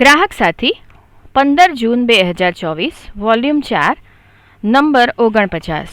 ગ્રાહક સાથી, પંદર જૂન બે હજાર ચોવીસ, વોલ્યુમ ચાર, નંબર ઓગણપચાસ.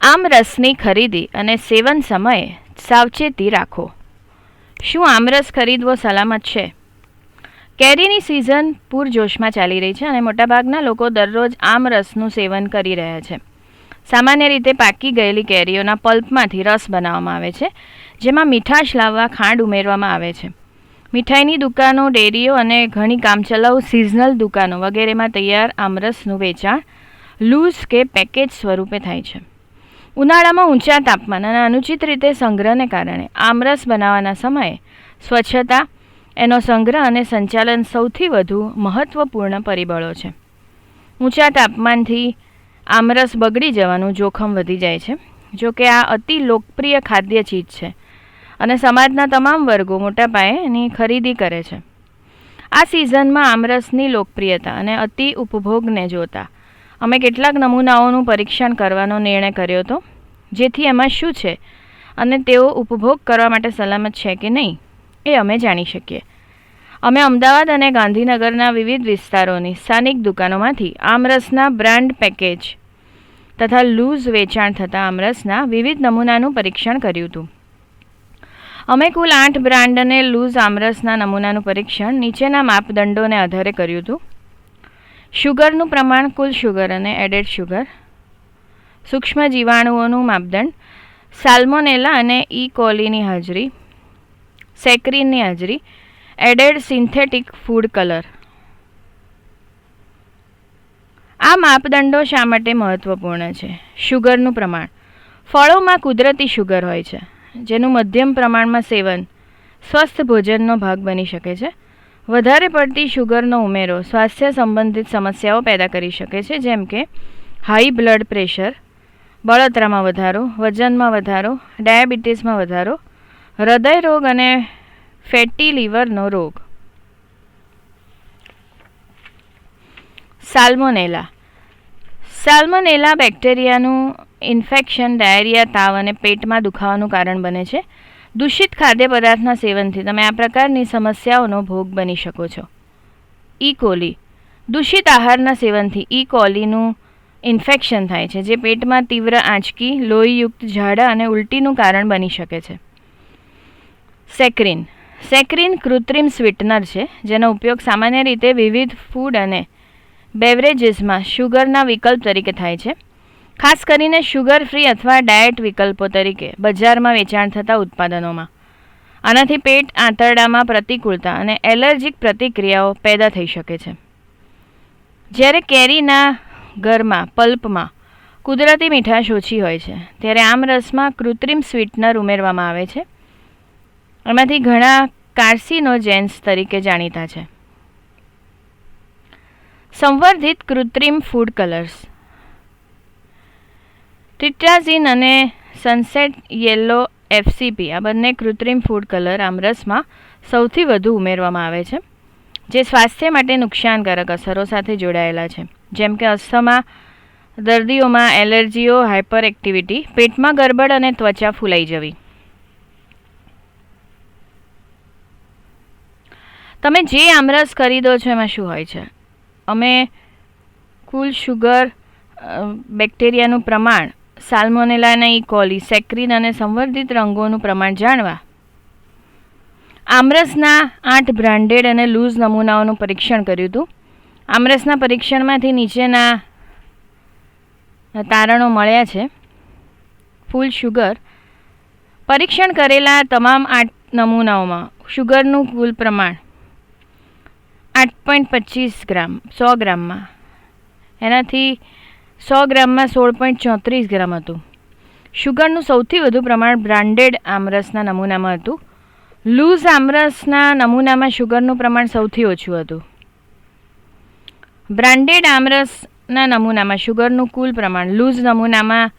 આમ રસની ખરીદી અને સેવન સમયે સાવચેતી રાખો. શું આમરસ ખરીદવો સલામત છે? કેરીની સિઝન પૂરજોશમાં ચાલી રહી છે અને મોટાભાગના લોકો દરરોજ આમરસનું સેવન કરી રહ્યા છે. સામાન્ય રીતે પાકી ગયેલી કેરીઓના પલ્પમાંથી રસ બનાવવામાં આવે છે, જેમાં મીઠાશ લાવવા ખાંડ ઉમેરવામાં આવે છે. મીઠાઈની દુકાનો, ડેરીઓ અને ઘણી કામચલાઉ સિઝનલ દુકાનો વગેરેમાં તૈયાર આમરસનું વેચાણ લૂઝ કે પેકેજ સ્વરૂપે થાય છે. ઉનાળામાં ઊંચા તાપમાન અને અનુચિત રીતે સંગ્રહને કારણે આમરસ બનાવવાના સમયે સ્વચ્છતા, એનો સંગ્રહ અને સંચાલન સૌથી વધુ મહત્ત્વપૂર્ણ પરિબળો છે. ઊંચા તાપમાનથી આમરસ બગડી જવાનું જોખમ વધી જાય છે, જોકે આ અતિ લોકપ્રિય ખાદ્ય ચીજ છે. અને સમાજના તમામ વર્ગો મોટા પાયે એની ખરીદી કરે છે. આ સિઝનમાં આમરસની લોકપ્રિયતા અને અતિ ઉપભોગને જોતા અમે કેટલાક નમૂનાઓનું પરીક્ષણ કરવાનો નિર્ણય કર્યો હતો, જેથી એમાં શું છે અને તેઓ ઉપભોગ કરવા માટે સલામત છે કે નહીં, એ અમે જાણી શકીએ. અમે અમદાવાદ અને ગાંધીનગરના વિવિધ વિસ્તારોની સ્થાનિક દુકાનોમાંથી આમરસના બ્રાન્ડ પેકેજ તથા લૂઝ વેચાણ થતા આમરસના વિવિધ નમૂનાનું પરીક્ષણ કર્યું હતું. અમે કુલ આઠ બ્રાન્ડ અને લૂઝ આમરસના નમૂનાનું પરીક્ષણ નીચેના માપદંડોને આધારે કર્યું હતું. શુગરનું પ્રમાણ કુલ શુગર અને એડેડ શુગર સૂક્ષ્મ જીવાણુઓનું માપદંડ, સાલ્મોનેલા અને ઈ કોલીની હાજરી. સેક્રીનની હાજરી. એડેડ સિન્થેટિક ફૂડ કલર આ માપદંડો શા માટે મહત્વપૂર્ણ છે? શુગરનું પ્રમાણ. ફળોમાં કુદરતી શુગર હોય છે. જેનું મધ્યમ પ્રમાણમાં સેવન, સ્વસ્થ ભોજનનો ભાગ બની શકે છે. વધારે પડતી શુગરનો ઉમેરો સ્વાસ્થ્ય સંબંધિત સમસ્યાઓ પેદા કરી શકે છે, જેમ કે હાઈ બ્લડ પ્રેશર, બળતરામાં વધારો, વજનમાં વધારો, ડાયાબિટીસમાં વધારો, હૃદય રોગ અને ફેટી લીવરનો રોગ. સાલ્મોનેલા સાલ્મોનેલા બેક્ટેરિયાનું ઇન્ફેક્શન ડાયરિયા, તાવ અને પેટમાં દુખાવાનું કારણ બને છે. દૂષિત ખાદ્ય પદાર્થના સેવનથી તમે આ પ્રકારની સમસ્યાઓનો ભોગ બની શકો છો. ઈ કોલી દૂષિત આહારના સેવનથી ઈ કોલીનું ઇન્ફેક્શન થાય છે, જે પેટમાં તીવ્ર આંચકી, લોહીયુક્ત ઝાડા અને ઉલટીનું કારણ બની શકે છે. સેક્રિન. સેક્રિન કૃત્રિમ સ્વીટનર છે, જેનો ઉપયોગ સામાન્ય રીતે વિવિધ ફૂડ અને બેવરેજીસમાં શુગરના વિકલ્પ તરીકે થાય છે. ખાસ કરીને શુગર ફ્રી અથવા ડાયટ વિકલ્પો તરીકે બજારમાં વેચાણ થતા ઉત્પાદનોમાં. આનાથી પેટ આંતરડામાં પ્રતિકૂળતા અને એલર્જીક પ્રતિક્રિયાઓ પેદા થઈ શકે છે. જ્યારે કેરીના ઘરમાં, પલ્પમાં કુદરતી મીઠાશ ઓછી હોય છે, ત્યારે આમ રસમાં કૃત્રિમ સ્વીટનર ઉમેરવામાં આવે છે. એમાંથી ઘણા કાર્સિનોજેન્સ તરીકે જાણીતા છે. સંવર્ધિત કૃત્રિમ ફૂડ કલર્સ ટિટ્રાઝીન અને સનસેટ યેલો એફસીપી આ બંને કૃત્રિમ ફૂડ કલર આમરસમાં સૌથી વધુ ઉમેરવામાં આવે છે, જે સ્વાસ્થ્ય માટે નુકસાનકારક અસરો સાથે જોડાયેલા છે. જેમ કે અસ્થમા, દર્દીઓમાં એલર્જીઓ હાઇપર એક્ટિવિટી પેટમાં ગરબડ અને ત્વચા ફૂલાઈ જવી. તમે જે આમરસ ખરીદો છો એમાં શું હોય છે? અમે કુલ શુગર બેક્ટેરિયાનું પ્રમાણ સાલ્મોનેલાના ઇકોલી કોલી સેક્રિન અને સંવર્ધિત રંગોનું પ્રમાણ જાણવા. આમરસના આઠ બ્રાન્ડેડ અને લૂઝ નમૂનાઓનું પરીક્ષણ કર્યું હતું. આમરસના પરીક્ષણમાંથી નીચેના તારણો મળ્યા છે. ફૂલ શુગર પરીક્ષણ કરેલા તમામ આઠ નમૂનાઓમાં શુગરનું કુલ પ્રમાણ આઠ પોઈન્ટ પચીસ ગ્રામ, સો ગ્રામમાં. એનાથી સો ગ્રામમાં સોળ પોઈન્ટ ચોત્રીસ ગ્રામ હતું. શુગરનું સૌથી વધુ પ્રમાણ બ્રાન્ડેડ આમરસના નમૂનામાં હતું. લૂઝ આમરસના નમૂનામાં શુગરનું પ્રમાણ સૌથી ઓછું હતું. બ્રાન્ડેડ આમરસના નમૂનામાં શુગરનું કુલ પ્રમાણ લૂઝ નમૂનામાં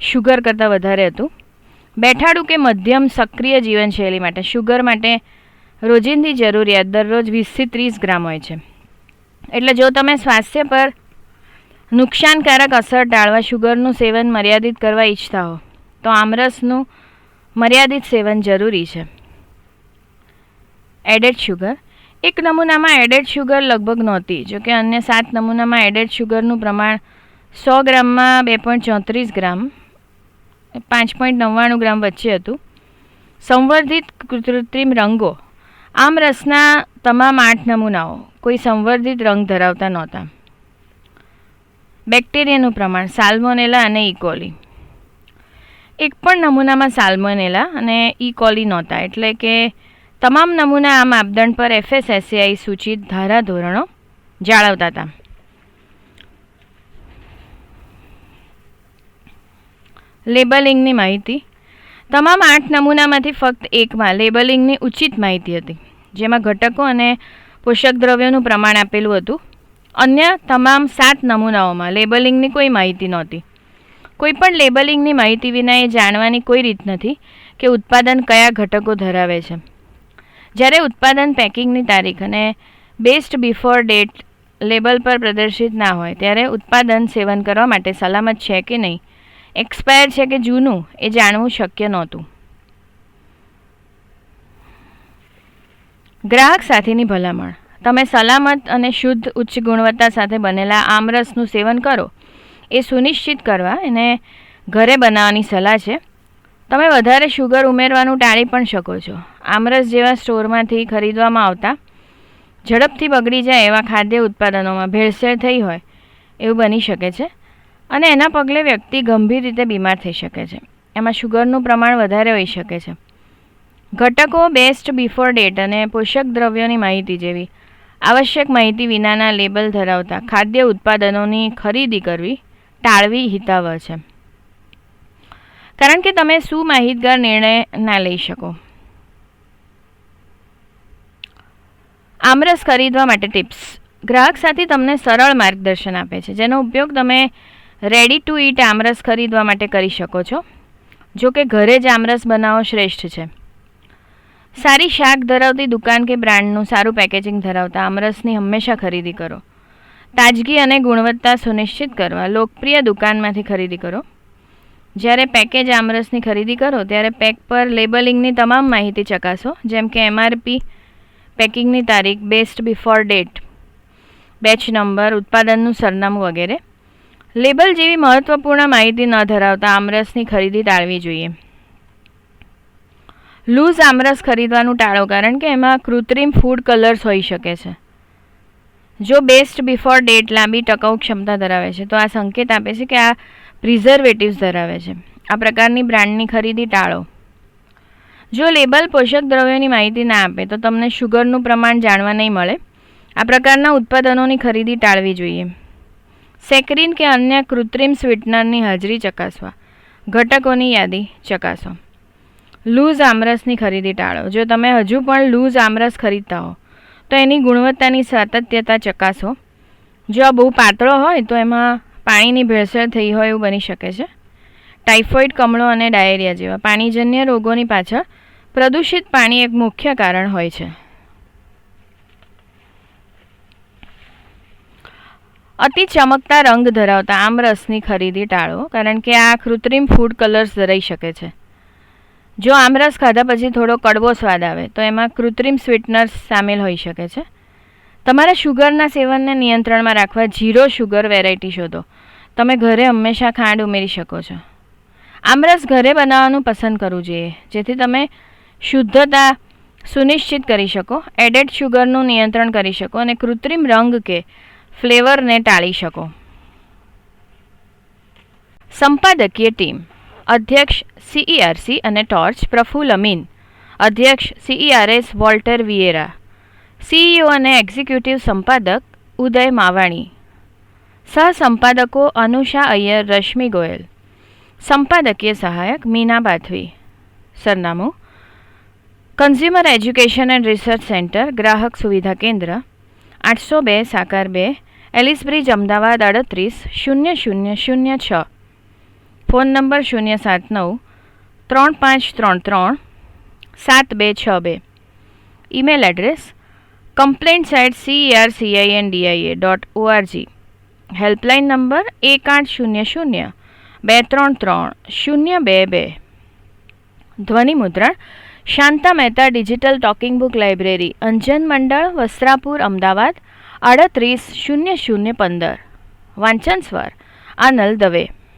શુગર કરતાં વધારે હતું. બેઠાડું કે મધ્યમ સક્રિય જીવનશૈલી માટે શુગર માટે રોજિંદી જરૂરિયાત દરરોજ વીસથી ત્રીસ ગ્રામ હોય છે. એટલે જો તમે સ્વાસ્થ્ય પર નુકસાનકારક અસર ટાળવા શુગરનું સેવન મર્યાદિત કરવા ઈચ્છતા હો, તો આમરસનું મર્યાદિત સેવન જરૂરી છે. એડેડ શુગર એક નમૂનામાં એડેડ શુગર લગભગ નહોતી જોકે અન્ય સાત નમૂનામાં એડેડ શુગરનું પ્રમાણ સો ગ્રામમાં બે પોઈન્ટ ચોત્રીસ ગ્રામ, પાંચ પોઈન્ટ નવ્વાણું ગ્રામ વચ્ચે હતું. સંવર્ધિત કૃત્રિમ રંગો આમ રસના તમામ આઠ નમૂનાઓ કોઈ સંવર્ધિત રંગ ધરાવતા નહોતા. બેક્ટેરિયાનું પ્રમાણ સાલ્મોનેલા અને ઇકોલી એક પણ નમૂનામાં સાલ્મોનેલા અને ઇકોલી નહોતા, એટલે કે તમામ નમૂના આ માપદંડ પર એફએસએસએઆઈ સૂચિત ધારાધોરણો જાળવતા હતા. લેબલિંગની માહિતી તમામ આઠ નમૂનામાંથી ફક્ત એકમાં લેબલિંગની ઉચિત માહિતી હતી, જેમાં ઘટકો અને પોષક દ્રવ્યોનું પ્રમાણ આપેલું હતું. અન્ય તમામ સાત નમૂનાઓમાં લેબલિંગની કોઈ માહિતી નહોતી. કોઈ પણ લેબલિંગની માહિતી વિના એ જાણવાની કોઈ રીત નથી કે ઉત્પાદન કયા ઘટકો ધરાવે છે. જ્યારે ઉત્પાદન પેકિંગની તારીખ અને બેસ્ટ બિફોર ડેટ લેબલ પર પ્રદર્શિત ના હોય, ત્યારે ઉત્પાદન સેવન કરવા માટે સલામત છે કે નહીં? એક્સપાયર છે કે જૂનું, એ જાણવું શક્ય નહોતું. ગ્રાહક સાથેની ભલામણ. તમે સલામત અને શુદ્ધ ઉચ્ચ ગુણવત્તા સાથે બનેલા આમરસનું સેવન કરો. એ સુનિશ્ચિત કરવા એને ઘરે બનાવવાની સલાહ છે. તમે વધારે શુગર ઉમેરવાનું ટાળી પણ શકો છો. આમરસ જેવા સ્ટોરમાંથી ખરીદવામાં આવતા, ઝડપથી બગડી જાય એવા ખાદ્ય ઉત્પાદનોમાં ભેળસેળ થઈ હોય, એવું બની શકે છે. અને એના પગલે વ્યક્તિ ગંભીર રીતે બીમાર થઈ શકે છે. એમાં શુગરનું પ્રમાણ વધારે હોઈ શકે છે. ઘટકો બેસ્ટ બિફોર ડેટ અને પોષક દ્રવ્યોની માહિતી જેવી. આવશ્યક માહિતી વિનાના લેબલ ધરાવતા ખાદ્ય ઉત્પાદનોની ખરીદી કરવી ટાળવી હિતાવહ છે. કારણ કે તમે શું માહિતગાર નિર્ણય ના લઈ શકો. આમરસ ખરીદવા માટે ટિપ્સ ગ્રાહક સાથી તમને સરળ માર્ગદર્શન આપે છે, જેનો ઉપયોગ તમે રેડી ટુ ઈટ આમરસ ખરીદવા માટે કરી શકો છો. જો કે ઘરે જ આમરસ બનાવો શ્રેષ્ઠ છે. સારી શાક ધરાવતી દુકાન કે બ્રાન્ડનું સારું પેકેજિંગ ધરાવતા આમરસની હંમેશા ખરીદી કરો. તાજગી અને ગુણવત્તા સુનિશ્ચિત કરવા લોકપ્રિય દુકાનમાંથી ખરીદી કરો. જ્યારે પેકેજ આમરસની ખરીદી કરો, ત્યારે પેક પર લેબલિંગની તમામ માહિતી ચકાસો, જેમ કે એમઆરપી પેકિંગની તારીખ best before date batch number ઉત્પાદનનું સરનામું વગેરે. લેબલ જેવી મહત્ત્વપૂર્ણ માહિતી ન ધરાવતા આમરસની ખરીદી ટાળવી જોઈએ. લૂઝ આમરસ ખરીદવાનું ટાળો, કારણ કે એમાં કૃત્રિમ ફૂડ કલર્સ હોઈ શકે છે. જો બેસ્ટ બિફોર ડેટ લાંબી ટકાઉ ક્ષમતા ધરાવે છે, તો આ સંકેત આપે છે કે આ પ્રિઝર્વેટિવ્સ ધરાવે છે. આ પ્રકારની બ્રાન્ડની ખરીદી ટાળો. જો લેબલ પોષક દ્રવ્યોની માહિતી ના આપે, તો તમને શુગરનું પ્રમાણ જાણવા નહીં મળે. આ પ્રકારના ઉત્પાદનોની ખરીદી ટાળવી જોઈએ. સેકરીન કે અન્ય કૃત્રિમ સ્વીટનરની હાજરી ચકાસવા. ઘટકોની યાદી ચકાસો. લૂઝ આમરસની ખરીદી ટાળો. જો તમે હજુ પણ લૂઝ આમરસ ખરીદતા હો, તો એની ગુણવત્તાની સાતત્યતા ચકાસો. જો આ બહુ પાતળો હોય, તો એમાં પાણીની ભેળસેળ થઈ હોય એવું બની શકે છે. ટાઇફોઇડ કમળો અને ડાયેરિયા જેવા પાણીજન્ય રોગોની પાછળ પ્રદૂષિત પાણી એક મુખ્ય કારણ હોય છે. અતિ ચમકતા રંગ ધરાવતા આમરસની ખરીદી ટાળો, કારણ કે આ કૃત્રિમ ફૂડ કલર્સ ધરાઈ શકે છે. જો આમરસ ખાધા પછી થોડો કડવો સ્વાદ આવે, તો એમાં કૃત્રિમ સ્વીટનર્સ સામેલ હોઈ શકે છે. તમારા શુગરના સેવનને નિયંત્રણમાં રાખવા ઝીરો શુગર વેરાયટી શોધો. તમે ઘરે હંમેશા ખાંડ ઉમેરી શકો છો. આમરસ ઘરે બનાવવાનું પસંદ કરવું જોઈએ, જેથી તમે શુદ્ધતા સુનિશ્ચિત કરી શકો એડેડ શુગરનું નિયંત્રણ કરી શકો અને કૃત્રિમ રંગ કે ફ્લેવરને ટાળી શકો. સંપાદકીય ટીમ. અધ્યક્ષ સીઈઆરસી અને ટોર્ચ પ્રફુલ અમીન. અધ્યક્ષ સીઈઆરએસ વોલ્ટર વિયેરા સીઈઓ અને એક્ઝિક્યુટિવ સંપાદક ઉદય માવાણી. સહસંપાદકો અનુષા અય્યર રશ્મિ ગોયલ. સંપાદકીય સહાયક મીના બાથવી. સરનામું. Consumer education and research centre, ગ્રાહક સુવિધા કેન્દ્ર. આઠસો બે, સાકાર બે, એલિસ બ્રિજ, અમદાવાદ અડત્રીસ શૂન્ય શૂન્ય શૂન્ય છ. ફોન નંબર શૂન્ય સાત નવ, ત્રણ પાંચ ત્રણ ત્રણ, સાત બે છ બે. Email address complaint at CRCIN DIA dot ORG helpline number એક આઠ શૂન્ય શૂન્ય, બે ત્રણ ત્રણ, શૂન્ય બે બે. ધ્વનિ મુદ્રણ Shanta Mehta digital talking book library, Anjan Mandal, Vastrapur, Ahmedabad, આડત્રીસ, શૂન્ય શૂન્ય પંદર. વાંચન સ્વર આનલ દવે.